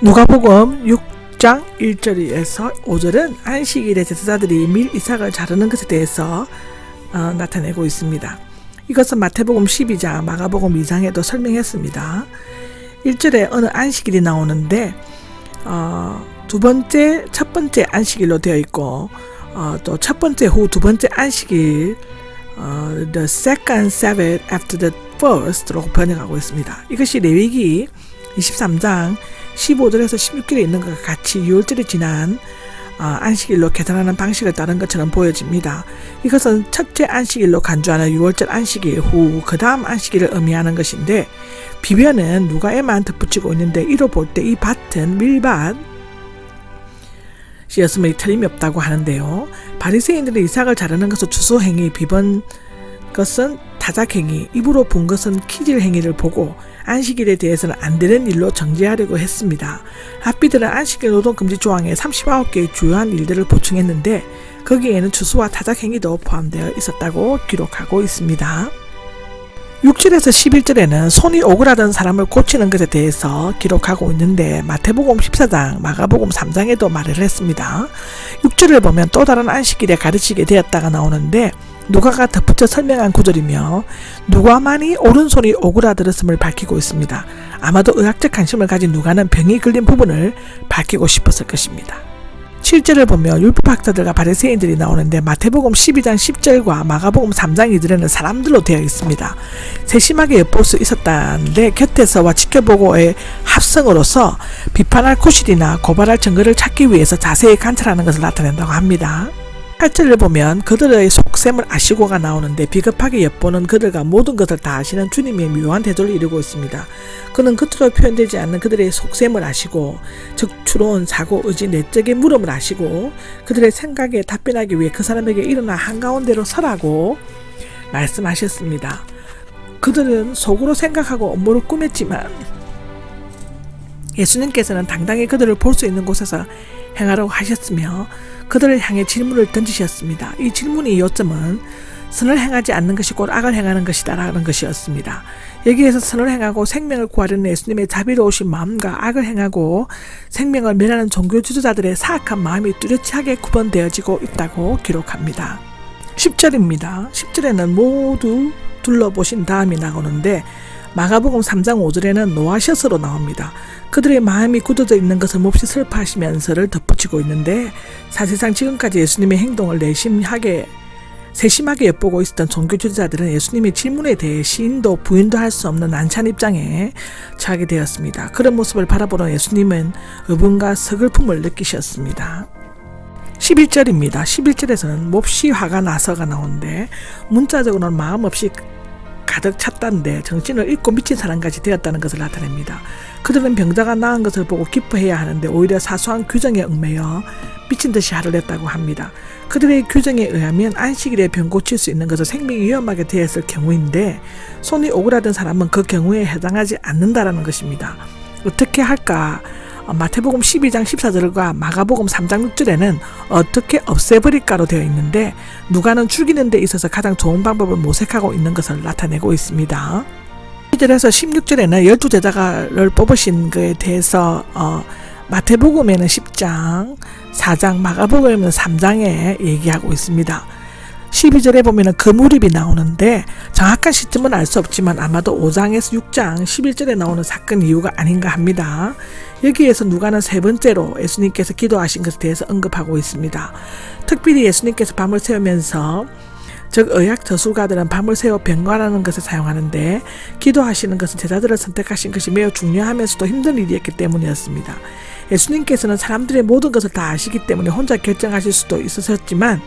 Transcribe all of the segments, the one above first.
누가복음 6장 1절에서 5절은 안식일에 제사자들이 밀 이삭을 자르는 것에 대해서 어, 나타내고 있습니다. 이것은 마태복음 12장, 마가복음 2장에도 설명했습니다. 1절에 어느 안식일이 나오는데 어, 두 번째, 첫 번째 안식일로 되어 있고 어, 또 첫 번째 후 두 번째 안식일 어, the second Sabbath after the first로 번역하고 있습니다. 이것이 레위기 23장 15절에서 16절에 있는 것과 같이 6월절이 지난 어, 안식일로 계산하는 방식을 따른 것처럼 보여집니다. 이것은 첫째 안식일로 간주하는 6월절 안식일 후 그 다음 안식일을 의미하는 것인데 비변은 누가에만 덧붙이고 있는데 이로 볼 때 이 밭은 밀밭 이었음에 틀림이 없다고 하는데요. 바리새인들이 이삭을 자르는 것은 추수행위, 비번 것은 타작행위, 입으로 본 것은 키질 행위를 보고 안식일에 대해서는 안 되는 일로 정죄하려고 했습니다. 랍비들은 안식일 노동금지 조항에 39개의 주요한 일들을 보충했는데 거기에는 추수와 타작행위도 포함되어 있었다고 기록하고 있습니다. 6절에서 11절에는 손이 오그라든 사람을 고치는 것에 대해서 기록하고 있는데 마태복음 14장, 마가복음 3장에도 말을 했습니다. 6절을 보면 또 다른 안식일에 가르치게 되었다가 나오는데 누가가 덧붙여 설명한 구절이며 누가만이 오른손이 오그라들었음을 밝히고 있습니다. 아마도 의학적 관심을 가진 누가는 병이 걸린 부분을 밝히고 싶었을 것입니다. 7절을 보면 율법학자들과 바리새인들이 나오는데 마태복음 12장 10절과 마가복음 3장 2절에는 사람들로 되어 있습니다. 세심하게 엿볼 수 있었다는데 곁에서와 지켜보고의 합성으로서 비판할 구실이나 고발할 증거를 찾기 위해서 자세히 관찰하는 것을 나타낸다고 합니다. 8절을 보면 그들의 속셈을 아시고가 나오는데 비겁하게 엿보는 그들과 모든 것을 다 아시는 주님의 묘한 대조를 이루고 있습니다. 그는 겉으로 표현되지 않는 그들의 속셈을 아시고 즉 추로운 사고 의지 내적인 물음을 아시고 그들의 생각에 답변하기 위해 그 사람에게 일어나 한가운데로 서라고 말씀하셨습니다. 그들은 속으로 생각하고 업무를 꾸몄지만 예수님께서는 당당히 그들을 볼 수 있는 곳에서 행하라고 하셨으며 그들을 향해 질문을 던지셨습니다. 이 질문의 요점은 선을 행하지 않는 것이 곧 악을 행하는 것이다라는 것이었습니다. 여기에서 선을 행하고 생명을 구하려는 예수님의 자비로우신 마음과 악을 행하고 생명을 멸하는 종교 지도자들의 사악한 마음이 뚜렷하게 구분되어지고 있다고 기록합니다. 10절입니다. 10절에는 모두 둘러보신 다음이 나오는데 마가복음 3장 5절에는 노하셔서로 나옵니다. 그들의 마음이 굳어져 있는 것을 몹시 슬퍼하시면서를 덧붙이고 있는데 사실상 지금까지 예수님의 행동을 내심하게 세심하게 엿보고 있었던 종교 지도자들은 예수님의 질문에 대해 시인도 부인도 할 수 없는 난처한 입장에 처하게 되었습니다. 그런 모습을 바라보는 예수님은 의분과 서글픔을 느끼셨습니다. 11절입니다. 11절에서는 몹시 화가 나서가 나오는데 문자적으로는 마음 없이 가득 찼다는데 정신을 잃고 미친 사람같이 되었다는 것을 나타냅니다. 그들은 병자가 나은 것을 보고 기뻐해야 하는데 오히려 사소한 규정에 얽매여 미친 듯이 화를 냈다고 합니다. 그들의 규정에 의하면 안식일에 병 고칠 수 있는 것은 생명이 위험하게 되었을 경우인데 손이 오그라든 사람은 그 경우에 해당하지 않는다라는 것입니다. 어떻게 할까? 어, 마태복음 12장 14절과 마가복음 3장 6절에는 어떻게 없애버릴까로 되어 있는데 누가는 죽이는 데 있어서 가장 좋은 방법을 모색하고 있는 것을 나타내고 있습니다. 2절에서 16절에는 열두 제자가를 뽑으신 것에 대해서 어, 마태복음에는 10장, 4장, 마가복음에는 3장에 얘기하고 있습니다. 12절에 보면 은 그 무렵이 나오는데 정확한 시점은 알 수 없지만 아마도 5장에서 6장 11절에 나오는 사건 이유가 아닌가 합니다. 여기에서 누가는 세 번째로 예수님께서 기도하신 것에 대해서 언급하고 있습니다. 특별히 예수님께서 밤을 새우면서 즉 의학 저술가들은 밤을 새워 병관하는 것을 사용하는데 기도하시는 것은 제자들을 선택하신 것이 매우 중요하면서도 힘든 일이었기 때문이었습니다. 예수님께서는 사람들의 모든 것을 다 아시기 때문에 혼자 결정하실 수도 있었지만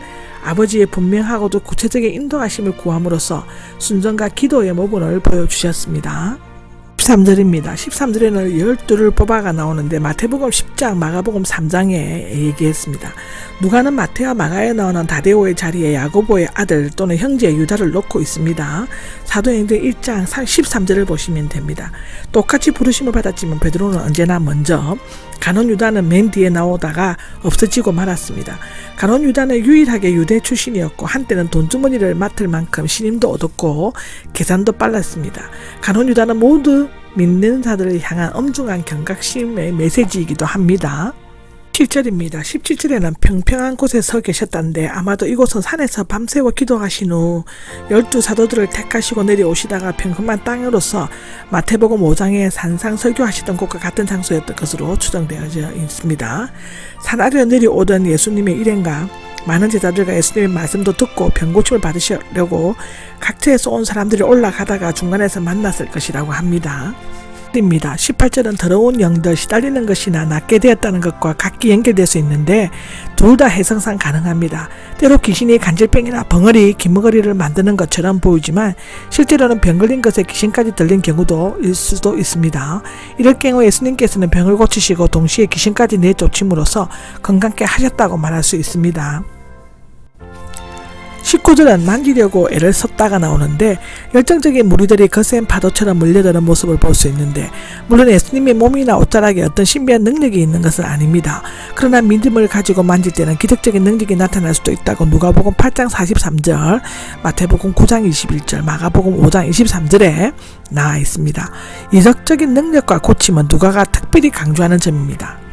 아버지의 분명하고도 구체적인 인도하심을 구함으로써 순전과 기도의 모본을 보여주셨습니다. 13절입니다. 13절에는 12를 뽑아가 나오는데 마태복음 10장, 마가복음 3장에 얘기했습니다. 누가는 마태와 마가에 나오는 다데오의 자리에 야고보의 아들 또는 형제 유다를 놓고 있습니다. 사도행전 1장 13절을 보시면 됩니다. 똑같이 부르심을 받았지만 베드로는 언제나 먼저 가론 유다는 맨 뒤에 나오다가 없어지고 말았습니다. 가론 유다는 유일하게 유대 출신이었고 한때는 돈주머니를 맡을 만큼 신임도 얻었고 계산도 빨랐습니다. 가론 유다는 모두 믿는 자들을 향한 엄중한 경각심의 메시지이기도 합니다. 7절입니다. 17절에는 평평한 곳에 서 계셨다는데 아마도 이곳은 산에서 밤새워 기도하신 후 열두 사도들을 택하시고 내려오시다가 평범한 땅으로서 마태복음 5장에 산상 설교하시던 곳과 같은 장소였던 것으로 추정되어져 있습니다. 산 아래로 내려오던 예수님의 일행과 많은 제자들과 예수님의 말씀도 듣고 병고침을 받으시려고 각처에서 온 사람들이 올라가다가 중간에서 만났을 것이라고 합니다. 입니다. 18절은 더러운 영들 시달리는 것이나 낫게 되었다는 것과 각기 연결될 수 있는데 둘 다 해석상 가능합니다. 때로 귀신이 간질병이나 벙어리, 기머거리를 만드는 것처럼 보이지만 실제로는 병 걸린 것에 귀신까지 들린 경우도 일 수도 있습니다. 이럴 경우 예수님께서는 병을 고치시고 동시에 귀신까지 내쫓임으로써 건강케 하셨다고 말할 수 있습니다. 19절은 만지려고 애를 썼다가 나오는데 열정적인 무리들이 거센 파도처럼 물려드는 모습을 볼 수 있는데 물론 예수님의 몸이나 옷자락에 어떤 신비한 능력이 있는 것은 아닙니다. 그러나 믿음을 가지고 만질 때는 기적적인 능력이 나타날 수도 있다고 누가복음 8장 43절, 마태복음 9장 21절, 마가복음 5장 23절에 나와 있습니다. 이적적인 능력과 고침은 누가가 특별히 강조하는 점입니다.